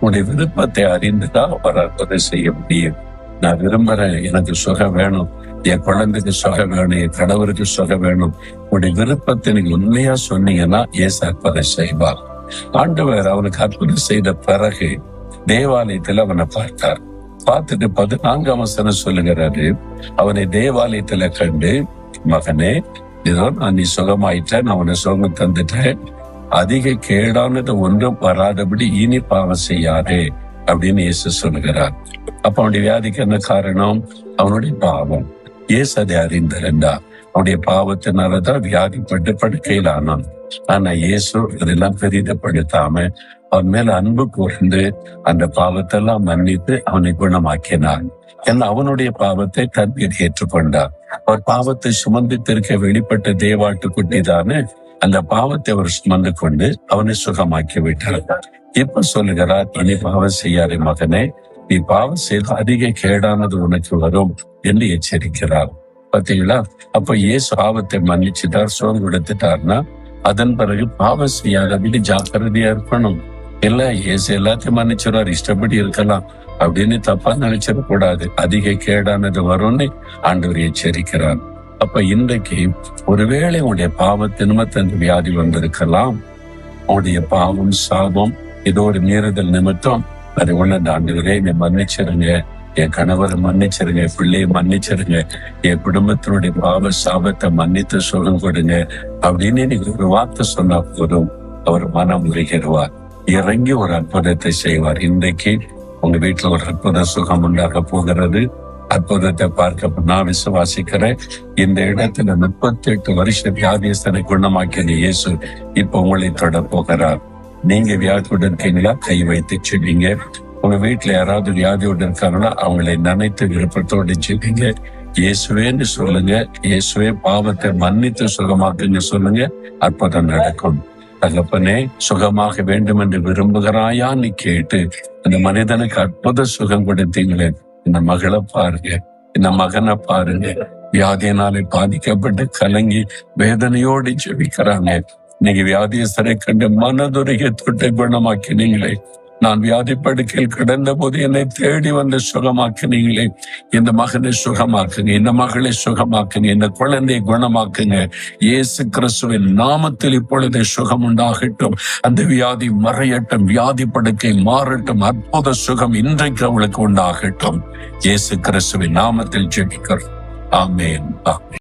உன்னுடைய விருப்பத்தை அறிந்துதான் அவர் அற்புதம் செய்ய முடியும். நான் விரும்புறேன் எனக்கு சுகம் வேணும். என் குழந்தைக்கு சுகம் வேணும். என் கணவருக்கு சுகம் வேணும். உன்னுடைய விருப்பத்தை நீங்க உண்மையா சொன்னீங்கன்னா ஏசு அற்புதம் செய்வார். ஆண்டவர் அவனுக்கு அற்புதம் செய்த பிறகு தேவாலயத்துல அவனை பார்த்தார். பார்த்துட்டு பதினான்காம் வசனம் சொல்லுகிறாரு அவனை தேவாலயத்துல கண்டு மகனே இதோ நான் நீ சுகமாயிட்ட நான் உன்னை சுகம் தந்துட்டேன். அதிக கேடானது ஒன்றும் வராதபடி இனி பாவம் செய்யாதே அப்படின்னு இயேசு சொல்லுகிறார். அப்ப அவனுடைய வியாதிக்கு என்ன காரணம்? அவனுடைய பாவம். இயேசு அதை அறிந்திருந்தா அவனுடைய பாவத்தினாலதான் வியாதிப்பட்டு படுக்கையில் ஆனான் ஆனா இயேசு இதெல்லாம் பெரிதப்படுத்தாம அவன் மேல அன்பு கூர்ந்து அந்த பாவத்தெல்லாம் மன்னித்து அவனை குணமாக்கினான். ஏன்னா அவனுடைய பாவத்தை தன்மீது ஏற்றுக்கொண்டார் அவர் பாவத்தை சுமந்து திருக்க வெளிப்பட்ட தேவாட்டு குட்டி தானே அந்த பாவத்தை அவர் சுமந்து கொண்டு அவனை சுகமாக்கி விட்டார் இப்ப சொல்லுகிறார் இனி பாவம் செய்யாதே மகனே நீ பாவம் செய்து அதிக கேடானது உனக்கு வரும் என்று எச்சரிக்கிறார். பாத்தீங்களா? அப்ப இயேசு பாவத்தை மன்னிச்சுட்டார் சுகம் கொடுத்துட்டார்னா அதன் பிறகு பாவம் செய்யாதபடி ஜாக்கிரதையா இருக்கணும். இல்ல இயேசு எல்லாத்தையும் மன்னிச்சிடுவார் இஷ்டப்படி இருக்கலாம் அப்படின்னு தப்பா நினைச்சிடக்கூடாது. அதிக கேடானது வரும்னு ஆண்டவர் எச்சரிக்கிறார். அப்ப இன்றைக்கு ஒருவேளை உன்னுடைய பாவத்து நிமித்தம் வியாதி வந்திருக்கலாம். உன்னுடைய பாவம் சாபம் ஏதோ ஒரு மீறுதல் நிமித்தம். அதை உள்ள ஆண்டவரே என்னை மன்னிச்சிருங்க. என் கணவரை மன்னிச்சிருங்க. பிள்ளையை மன்னிச்சிருங்க. என் குடும்பத்தினுடைய பாவ சாபத்தை மன்னித்து சுகம் கொடுங்க. அப்படின்னு நீங்க ஒரு வார்த்தை சொன்னா போதும். அவர் மனம் உருகிடுவார். இறங்கி ஒரு அற்புதத்தை செய்வார். இன்றைக்கு உங்க வீட்டுல ஒரு அற்புத சுகம் உண்டாக போகிறது. அற்புதத்தை பார்க்க நான் விசுவாசிக்கிறேன். இந்த இடத்துல முப்பத்தி எட்டு வருஷ வியாதியஸ்தனை குணமாக்கிய இயேசு இப்ப உங்களை தொட போகிறார். நீங்க வியாதியோடு இருக்கீங்களா? கை வைத்து சொல்லிங்க உங்க வீட்டுல யாராவது வியாதியோடு இருக்காங்கன்னா அவங்களை நினைத்து விருப்பத்தோடு செல்வீங்க. இயேசுவேன்னு சொல்லுங்க. இயேசுவே பாவத்தை மன்னித்து சுகமாக்குங்க சொல்லுங்க. அற்புதம் நடக்கும். தகப்பனே சுகமாக வேண்டும் என்று விரும்புகிறாயான்னு கேட்டு. அந்த மனிதனுக்கு அற்புத சுகம் கொடுத்தீங்களே. இந்த மகளை பாருங்க. இந்த மகனை பாருங்க. வியாதியினாலே பாதிக்கப்பட்டு கலங்கி வேதனையோடு ஜெபிக்கிறாங்க. நீங்க வியாதியஸ்தரை கண்டு மனதுருகிய தொட்டை குணமாக்கினீங்களே நான் வியாதி படுக்கையில் கிடந்த போது என்னை தேடி வந்து சுகமாக்குனீங்களே. இந்த மகனை சுகமாக்குங்க இந்த மகளை சுகமாக்குங்க இந்த குழந்தையை குணமாக்குங்க. இயேசு கிறிஸ்துவின் நாமத்தில் இப்பொழுது சுகம் உண்டாகட்டும். அந்த வியாதி மறையட்டும் வியாதி படுக்கை மாறட்டும் அற்புத சுகம் இன்றைக்கு அவளுக்கு உண்டாகட்டும். இயேசு கிறிஸ்துவின் நாமத்தில் ஜெபிக்கிறோம். ஆமேன் ஆமென்.